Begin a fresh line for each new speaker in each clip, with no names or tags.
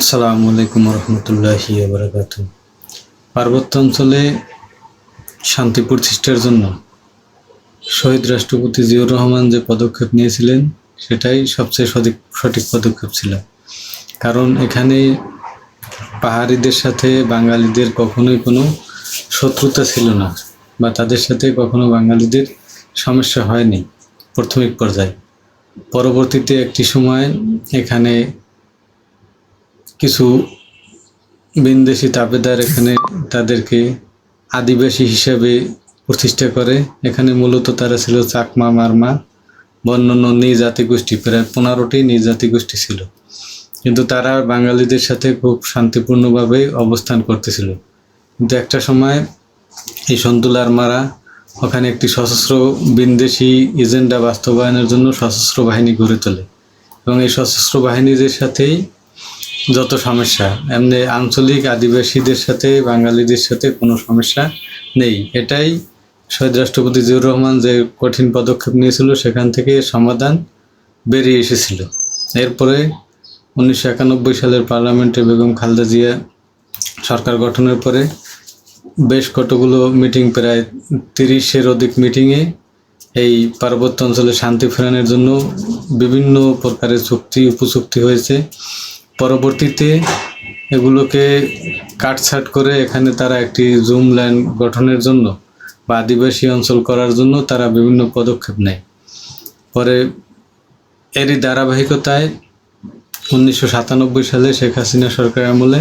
আসসালামু আলাইকুম রহমতুল্লাহি বারাকাতু পার্বত্য অঞ্চলে শান্তি প্রতিষ্ঠার জন্য শহীদ রাষ্ট্রপতি জিয়াউর রহমান যে পদক্ষেপ নিয়েছিলেন, সেটাই সবচেয়ে সঠিক সঠিক পদক্ষেপ ছিল। কারণ এখানে পাহাড়িদের সাথে বাঙালিদের কখনোই কোনো শত্রুতা ছিল না বা তাদের সাথে কখনো বাঙালিদের সমস্যা হয়নি প্রাথমিক পর্যায়ে। পরবর্তীতে একটি সময় এখানে কিছু বিন্দেশি তাবেদার এখানে তাদেরকে আদিবাসী হিসাবে প্রতিষ্ঠা করে। এখানে মূলত তারা ছিল চাকমা, মারমা বা অন্যান্য নিজ জাতিগোষ্ঠী প্রায় পনেরোটি নিজ জাতিগোষ্ঠী ছিল। কিন্তু তারা বাঙালিদের সাথে খুব শান্তিপূর্ণভাবে অবস্থান করতেছিল। কিন্তু একটা সময় এই সন্তুল আরমারা ওখানে একটি সশস্ত্র বিন্দেশি এজেন্ডা বাস্তবায়নের জন্য সশস্ত্র বাহিনী গড়ে তোলে। এবং এই সশস্ত্র বাহিনীদের সাথেই যত সমস্যা। এমনি আঞ্চলিক আদিবাসীদের সাথে, বাঙালিদের সাথে কোনো সমস্যা নেই। এটাই শহীদ রাষ্ট্রপতি জিয়াউর রহমান যে কঠিন পদক্ষেপ নিয়েছিল, সেখান থেকে সমাধান বেরিয়ে এসেছিল। এরপরে উনিশশো একানব্বই সালের পার্লামেন্টে বেগম খালেদা জিয়া সরকার গঠনের পরে বেশ কতগুলো মিটিং, প্রায় তিরিশের অধিক মিটিংয়ে এই পার্বত্য অঞ্চলে শান্তি ফেরানোর জন্য বিভিন্ন প্রকারের চুক্তি, উপচুক্তি হয়েছে। পরবর্তীতে এগুলোকে কাটছাট করে এখানে তারা একটি জুম লাইন গঠনের জন্য বা আদিবাসী অঞ্চল করার জন্য তারা বিভিন্ন পদক্ষেপ নেয়। পরে এরই ধারাবাহিকতায় উনিশশো সাতানব্বই সালে শেখ হাসিনা সরকার আমলে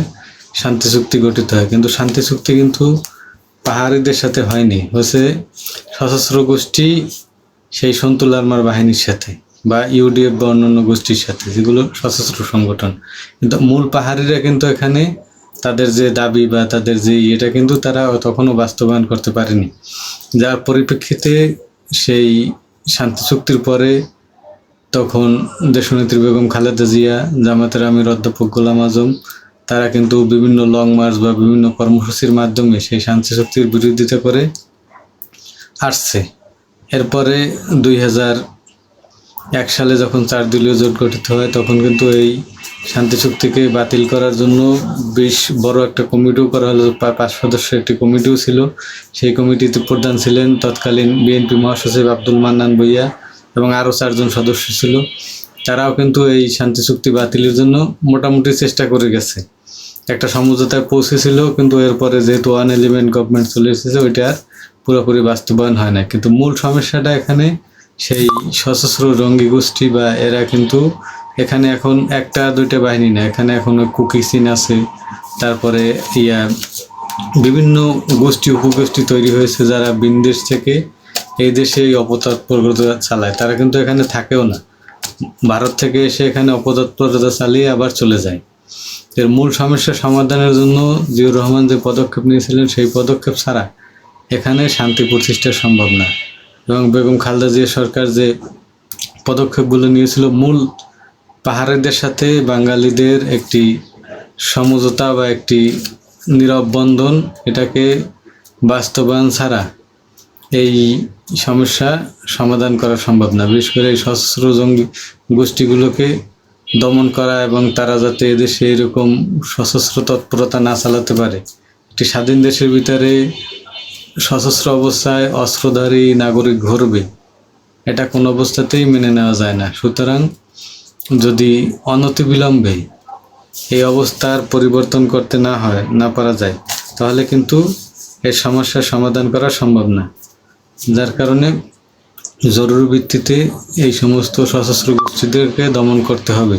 শান্তি চুক্তি গঠিত হয়। কিন্তু শান্তি চুক্তি কিন্তু পাহাড়িদের সাথে হয়নি। হয়েছে সশস্ত্র গোষ্ঠী সেই সন্তুল আরমার বাহিনীর সাথে। বা ইউডিএফ বা অন্যান্য গোষ্ঠীর সাথে, যেগুলো সশস্ত্র সংগঠন। কিন্তু মূল পাহাড়িরা কিন্তু এখানে তাদের যে দাবি বা তাদের যে এটা কিন্তু তারা তখনও বাস্তবায়ন করতে পারেনি। যার পরিপ্রেক্ষিতে সেই শান্তি চুক্তির পরে তখন দেশনেত্রী বেগম খালেদা জিয়া জামাতের আমির অধ্যাপক গোলাম আজম, তারা কিন্তু বিভিন্ন লং মার্চ বা বিভিন্ন কর্মসূচির মাধ্যমে সেই শান্তি চুক্তির বিরোধিতা করে আসছে। এরপরে দুই হাজার এক সালে যখন চার দলীয় জোট গঠিত হয়, তখন কিন্তু এই শান্তি চুক্তিকে বাতিল করার জন্য বেশ বড় একটা কমিটিও করা হলো। পাঁচ সদস্যের একটি কমিটিও ছিল। সেই কমিটিতে প্রধান ছিলেন তৎকালীন বিএনপি মহাসচিব আব্দুল মান্নান ভুইয়া এবং আরও চারজন সদস্য ছিল। তারাও কিন্তু এই শান্তি চুক্তি বাতিলের জন্য মোটামুটি চেষ্টা করে গেছে। একটা সমঝোতায় পৌঁছেছিল, কিন্তু এরপরে যেহেতু ওয়ান এলিমেন্ট গভর্নমেন্ট চলে এসেছে ওইটা আর পুরোপুরি বাস্তবায়ন হয় না কিন্তু মূল সমস্যাটা এখানে সেই সশস্ত্র রঙ্গি গোষ্ঠী বা এরা কিন্তু এখানে এখন একটা, দুইটা বাহিনী না, এখানে এখন ওই কুকি সিন আছে, তারপরে ইয়া বিভিন্ন গোষ্ঠী, উপগোষ্ঠী তৈরি হয়েছে যারা বিনদেশ থেকে এই দেশে এই অপতৎপরতা চালায়। তারা কিন্তু এখানে থাকেও না। ভারত থেকে এসে এখানে অপতৎপরতা চালিয়ে আবার চলে যায়। এর মূল সমস্যা সমাধানের জন্য জিয়াউর রহমান যে পদক্ষেপ নিয়েছিলেন, সেই পদক্ষেপ ছাড়া এখানে শান্তি প্রতিষ্ঠা সম্ভব না। এবং বেগম খালেদা জিয়া সরকার যে পদক্ষেপগুলো নিয়েছিল, মূল পাহাড়িদের সাথে বাঙালিদের একটি সমঝোতা বা একটি নীরব বন্ধন, এটাকে বাস্তবায়ন ছাড়া এই সমস্যা সমাধান করা সম্ভব না। বিশেষ করে এই সশস্ত্র জঙ্গি গোষ্ঠীগুলোকে দমন করা এবং তারা যাতে এদেশে এরকম সশস্ত্র তৎপরতা না চালাতে পারে। একটি স্বাধীন দেশের ভিতরে সশস্ত্র অবস্থায় অস্ত্রধারী নাগরিক ঘুরবে। এটা কোনো অবস্থাতেই মেনে নেওয়া যায় না। সুতরাং যদি অনতিবিলম্বে এই অবস্থার পরিবর্তন করতে না হয়, না পারা যায়, তাহলে কিন্তু এর সমস্যার সমাধান করা সম্ভব না। যার কারণে জরুরি ভিত্তিতে এই সমস্ত সশস্ত্র গোষ্ঠীদেরকে দমন করতে হবে।